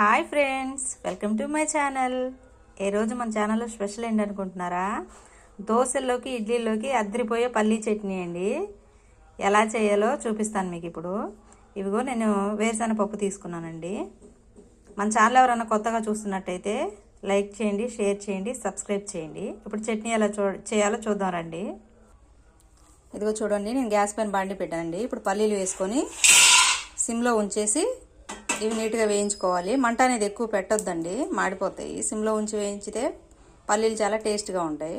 Hi friends welcome to my channel. ఈరోజు మన ఛానల్లో స్పెషల్ ఏంటి అనుకుంటున్నారా దోశల్లోకి ఇడ్లీలోకి అద్దరిపోయే పల్లీ చట్నీ అండి. ఎలా చేయాలో చూపిస్తాను మీకు ఇప్పుడు ఇవిగో నేను వేరుశనగ పప్పు తీసుకున్నానండి. మన ఛానల్ ఎవరైనా కొత్తగా చూస్తున్నట్టయితే లైక్ చేయండి షేర్ చేయండి సబ్స్క్రైబ్ చేయండి. ఇప్పుడు చట్నీ ఎలా చూ చేయాలో చూద్దాం రండి. ఇదిగో చూడండి నేను గ్యాస్ పైన బండి పెట్టానండి. ఇప్పుడు పల్లీలు వేసుకొని సిమ్లో ఉంచేసి ఇవి నీట్గా వేయించుకోవాలి. మంట అనేది ఎక్కువ పెట్టొద్దండి. మాడిపోతాయి. సిమ్లో ఉంచి వేయించితే పల్లీలు చాలా టేస్ట్గా ఉంటాయి.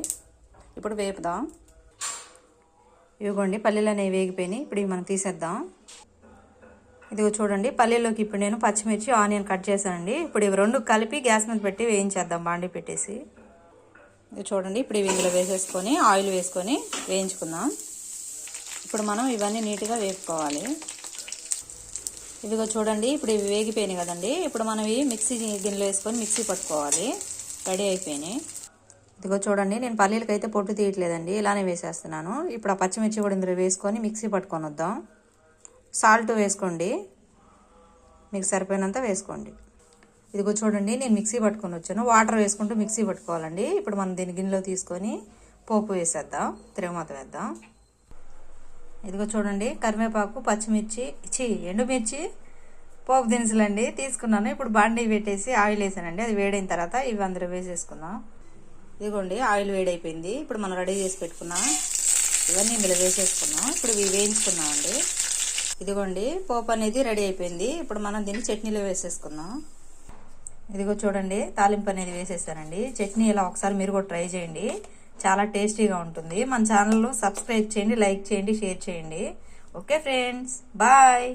ఇప్పుడు వేపుదాం. ఇవిగోండి పల్లీలు అనేవి వేగిపోయినాయి. ఇప్పుడు ఇవి మనం తీసేద్దాం. ఇదిగో చూడండి పల్లీలోకి ఇప్పుడు నేను పచ్చిమిర్చి ఆనియన్ కట్ చేశానండి. ఇప్పుడు ఇవి రెండు కలిపి గ్యాస్ మీద పెట్టి వేయించేద్దాం బాండి పెట్టేసి. ఇది చూడండి ఇప్పుడు ఇవి ఇందులో వేసేసుకొని ఆయిల్ వేసుకొని వేయించుకుందాం. ఇప్పుడు మనం ఇవన్నీ నీట్గా వేపుకోవాలి. ఇదిగో చూడండి ఇప్పుడు ఇవి వేగిపోయినాయి కదండి. ఇప్పుడు మనం ఇవి మిక్సీ గిన్నెలో వేసుకొని మిక్సీ పట్టుకోవాలి. రెడీ అయిపోయినాయి. ఇదిగో చూడండి నేను పల్లీలకి అయితే పొట్టు తీయట్లేదండి ఇలానే వేసేస్తున్నాను. ఇప్పుడు ఆ పచ్చిమిర్చి కూడా ఇందులో వేసుకొని మిక్సీ పట్టుకొని వద్దాం. సాల్ట్ వేసుకోండి. మీకు సరిపోయినంత వేసుకోండి. ఇదిగో చూడండి నేను మిక్సీ పట్టుకొని వచ్చాను. వాటర్ వేసుకుంటూ మిక్సీ పట్టుకోవాలండి. ఇప్పుడు మనం దీని గిన్నెలో తీసుకొని పోపు వేసేద్దాం తిరగమాత వేద్దాం. ఇదిగో చూడండి కరివేపాకు పచ్చిమిర్చి చి ఎండుమిర్చి పోపు దినుసులు అండి తీసుకున్నాను. ఇప్పుడు బాండీ పెట్టేసి ఆయిల్ వేసానండి. అది వేడైన తర్వాత ఇవి అందరూ వేసేసుకుందాం. ఇదిగోండి ఆయిల్ వేడైపోయింది. ఇప్పుడు మనం రెడీ చేసి పెట్టుకున్నాం ఇవన్నీ ఇందులో వేసేసుకున్నాం. ఇప్పుడు ఇవి వేయించుకున్నామండి. ఇదిగోండి పోపు అనేది రెడీ అయిపోయింది. ఇప్పుడు మనం దీన్ని చట్నీలో వేసేసుకుందాం. ఇదిగో చూడండి తాలింపు అనేది వేసేసానండి. చట్నీ ఇలా ఒకసారి మీరు కూడా ట్రై చేయండి. చాలా టేస్టీగా ఉంటుంది. మన ఛానల్లో సబ్స్క్రైబ్ చేయండి లైక్ చేయండి షేర్ చేయండి. Okay friends bye.